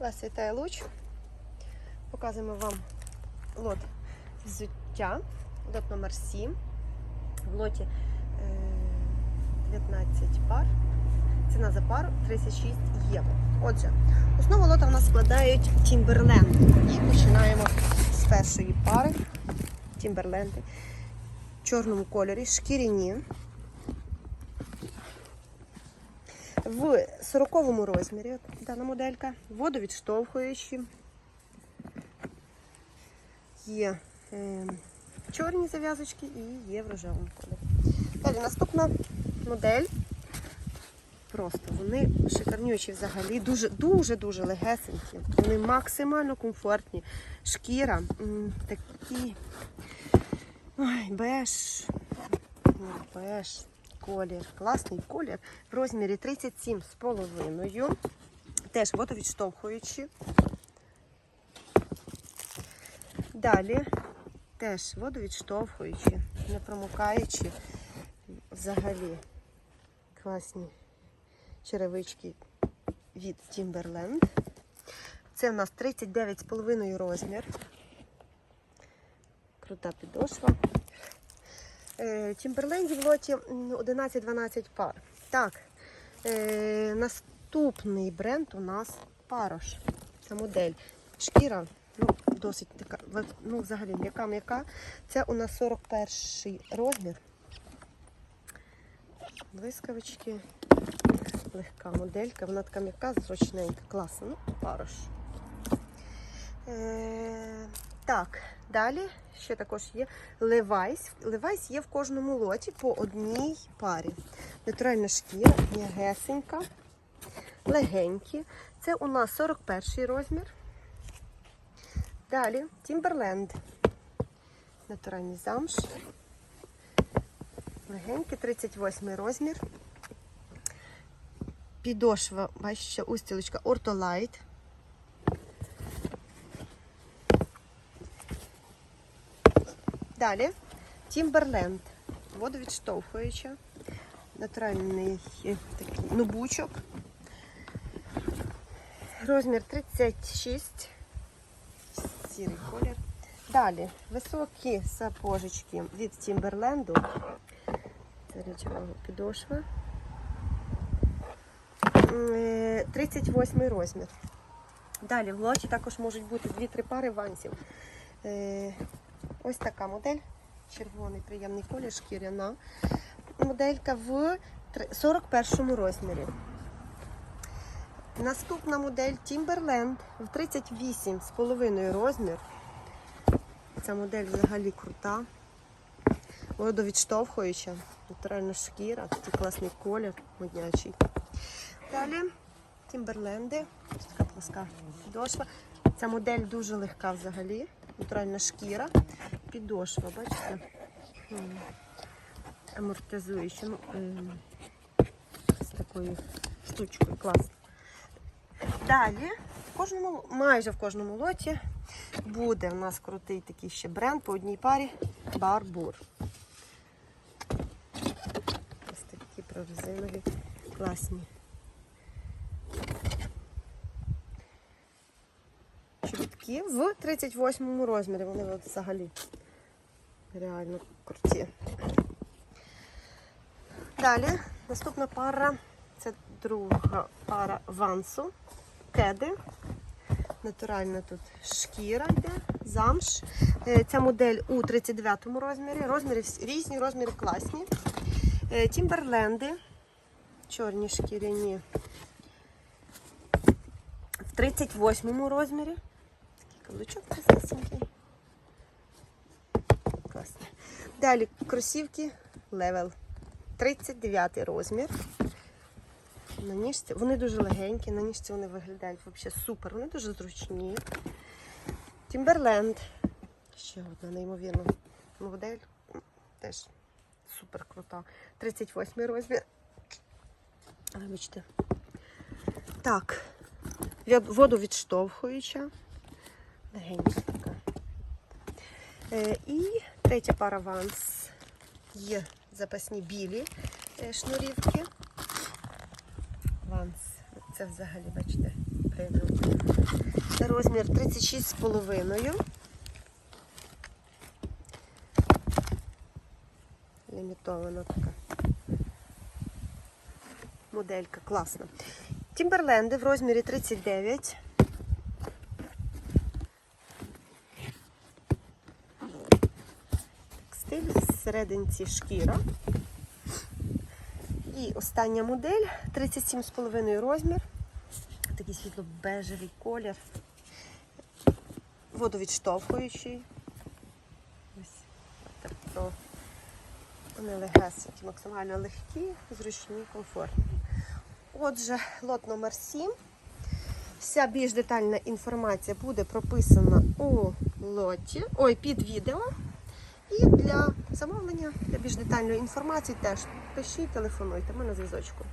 Вас вітає луч. Показуємо вам лот взуття. Лот номер 7. В лоті е, 19 пар. Ціна за пару 36 євро. Отже, основу лота в нас складають. І починаємо з першої пари. Тімберленди. В чорному кольорі, шкіряні. В 40 розмірі дана моделька, водовідштовхуючі. Є е, чорні зав'язочки і є в рожевому кольорі. Далі наступна модель. Просто вони шикарнючі взагалі, дуже-дуже-дуже легесенькі. Вони максимально комфортні. Шкіра такі ой, беж, беж колір, класний колір в розмірі 37 з половиною. Теж водовідштовхуючі. Далі теж водовідштовхуючі, не промокаючи взагалі класні черевички від Timberland. Це в нас 39,5 розмір. Крута підошва. Е, в лоті 11-12 пар. Так, е, наступний бренд у нас Парош. Це модель. Шкіра, ну, досить така, ну, взагалі м'яка-м'яка. Це у нас 41 розмір. Блискавички. Легка моделька, вона така м'яка, зручненька, класна. Ну, Парош. Е, так, далі ще також є Левайс. Левайс є в кожному лоті по одній парі. Натуральна шкіра, м'ягесенька, легенькі. Це у нас 41 розмір. Далі Timberland. Натуральний замш. Легенькі, 38 розмір. Підошва, бачите, устілочка Ортолайт. Далі Timberland. Водовідштовхуюча. Натуральний е, такий нубучок. Розмір 36. Сірий колір. Далі високі сапожечки від Тімберленду. Це речова підошва. М, е, 38 розмір. Далі в лоті також можуть бути 2-3 пари вансів. Ось така модель. Червоний приємний колір, шкіряна. Моделька в три- 41 розмірі. Наступна модель Timberland в 38,5 розмір. Ця модель взагалі крута. Водовідштовхуюча, натуральна шкіра, такий класний колір, моднячий. Далі Тімберленди. Ось така плоска підошва. Ця модель дуже легка взагалі. Натуральна шкіра. Підошва, бачите? Амортизуюча. Ну, з такою штучкою. Клас. Далі, в кожному, майже в кожному лоті буде у нас крутий такий ще бренд по одній парі Барбур. Ось такі прорезинові, класні. Чобітки в 38 розмірі. Вони взагалі реально круті. Далі наступна пара це друга пара вансу. Кеди. Натуральна тут шкіра йде, замш. Е, Ця модель у 39 розмірі. Розміри різні, розміри класні. Е, Тімберленди. Чорні шкіряні. В 38 розмірі. Каблучок красивенький. Класно. Далі кросівки Level. 39 розмір. На ніжці. Вони дуже легенькі, на ніжці вони виглядають взагалі супер. Вони дуже зручні. Timberland. Ще одна неймовірна модель. Теж супер крута. 38 розмір. Вибачте. Так. Вод- Водовідштовхуюча. Легенька така. Е, і третя пара ванс. Є запасні білі е, шнурівки. Ванс. Це взагалі, бачите, прийду. розмір 36,5. Лімітована така. Моделька класна. Тімберленди в розмірі 39. Всерединці шкіра. І остання модель 37,5 розмір. Такий світло-бежевий колір. Водовідштовхуючий. Ось про вони легесенькі, максимально легкі, зручні, комфортні. Отже, лот номер 7. Вся більш детальна інформація буде прописана у лоті, ой, під відео. І для замовлення, для більш детальної інформації теж пишіть, телефонуйте. Ми на зв'язочку.